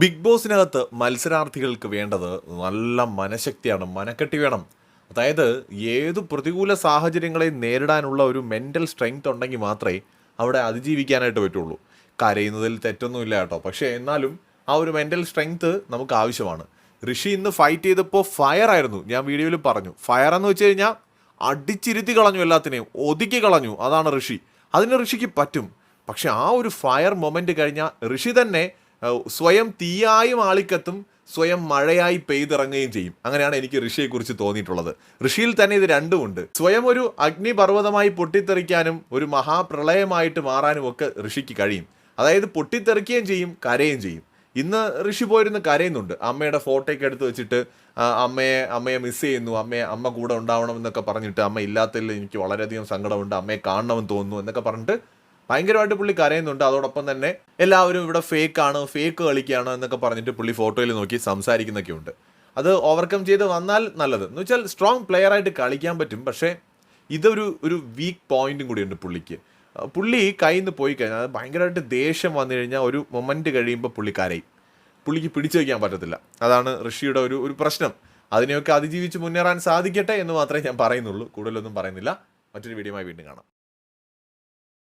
Big ബോസിനകത്ത് മത്സരാർത്ഥികൾക്ക് വേണ്ടത് നല്ല മനഃശക്തിയാണ് മനക്കെട്ടി വേണം. അതായത് ഏത് പ്രതികൂല സാഹചര്യങ്ങളെ നേരിടാനുള്ള ഒരു മെന്റൽ സ്ട്രെങ്ത് ഉണ്ടെങ്കിൽ മാത്രമേ അവിടെ അതിജീവിക്കാനായിട്ട് പറ്റുള്ളൂ. കരയുന്നതിൽ തെറ്റൊന്നുമില്ല കേട്ടോ. പക്ഷേ എന്നാലും ആ ഒരു മെന്റൽ സ്ട്രെങ്ത് നമുക്ക് ആവശ്യമാണ്. ഋഷി ഇന്ന് ഫൈറ്റ് ചെയ്തപ്പോൾ ഫയർ ആയിരുന്നു. ഞാൻ വീഡിയോയിൽ പറഞ്ഞു. ഫയർ എന്ന് വെച്ച് കഴിഞ്ഞാൽ അടിച്ചിരുത്തി കളഞ്ഞു എല്ലാത്തിനെയും ഒതുക്കി കളഞ്ഞു. അതാണ് ഋഷി. അതിന് ഋഷിക്ക് പറ്റും. പക്ഷെ ആ ഒരു ഫയർ മൊമെന്റ് കഴിഞ്ഞാൽ ഋഷി തന്നെ സ്വയം തീയായും ആളിക്കത്തും സ്വയം മഴയായി പെയ്തിറങ്ങുകയും ചെയ്യും. അങ്ങനെയാണ് എനിക്ക് ഋഷിയെക്കുറിച്ച് തോന്നിയിട്ടുള്ളത്. ഋഷിയിൽ തന്നെ ഇത് രണ്ടുമുണ്ട്. സ്വയം ഒരു അഗ്നിപർവതമായി പൊട്ടിത്തെറിക്കാനും ഒരു മഹാപ്രളയമായിട്ട് മാറാനും ഒക്കെ ഋഷിക്ക് കഴിയും. അതായത് പൊട്ടിത്തെറിക്കുകയും ചെയ്യും കരയും ചെയ്യും. ഇന്ന് ഋഷി പോയിരുന്ന് കരയുന്നുണ്ട്. അമ്മയുടെ ഫോട്ടോയൊക്കെ എടുത്ത് വെച്ചിട്ട് അമ്മയെ അമ്മയെ മിസ് ചെയ്യുന്നു അമ്മയെ അമ്മ കൂടെ ഉണ്ടാവണം എന്നൊക്കെ പറഞ്ഞിട്ട് അമ്മ ഇല്ലാത്തതിൽ എനിക്ക് വളരെയധികം സങ്കടമുണ്ട് അമ്മയെ കാണണമെന്ന് തോന്നുന്നു എന്നൊക്കെ പറഞ്ഞിട്ട് ഭയങ്കരമായിട്ട് പുള്ളി കരയുന്നുണ്ട്. അതോടൊപ്പം തന്നെ എല്ലാവരും ഇവിടെ ഫേക്ക് ആണ് ഫേക്ക് കളിക്കുകയാണ് എന്നൊക്കെ പറഞ്ഞിട്ട് പുള്ളി ഫോട്ടോയിൽ നോക്കി സംസാരിക്കുന്നൊക്കെ ഉണ്ട്. അത് ഓവർകം ചെയ്ത് വന്നാൽ നല്ലത്. എന്ന് വെച്ചാൽ സ്ട്രോങ് പ്ലെയർ ആയിട്ട് കളിക്കാൻ പറ്റും. പക്ഷേ ഇതൊരു ഒരു വീക്ക് പോയിന്റും കൂടിയുണ്ട് പുള്ളിക്ക്. പുള്ളി കയ്യിൽ നിന്ന് പോയി കഴിഞ്ഞാൽ അത് ഭയങ്കരമായിട്ട് ദേഷ്യം വന്നു കഴിഞ്ഞാൽ ഒരു മൊമെന്റ് കഴിയുമ്പോൾ പുള്ളി കരയും. പുള്ളിക്ക് പിടിച്ചു വയ്ക്കാൻ പറ്റത്തില്ല. അതാണ് ഋഷിയുടെ ഒരു ഒരു പ്രശ്നം. അതിനെയൊക്കെ അതിജീവിച്ച് മുന്നേറാൻ സാധിക്കട്ടെ എന്ന് മാത്രമേ ഞാൻ പറയുന്നുള്ളൂ. കൂടുതലൊന്നും പറയുന്നില്ല. മറ്റൊരു വീഡിയോയുമായി വീണ്ടും കാണാം.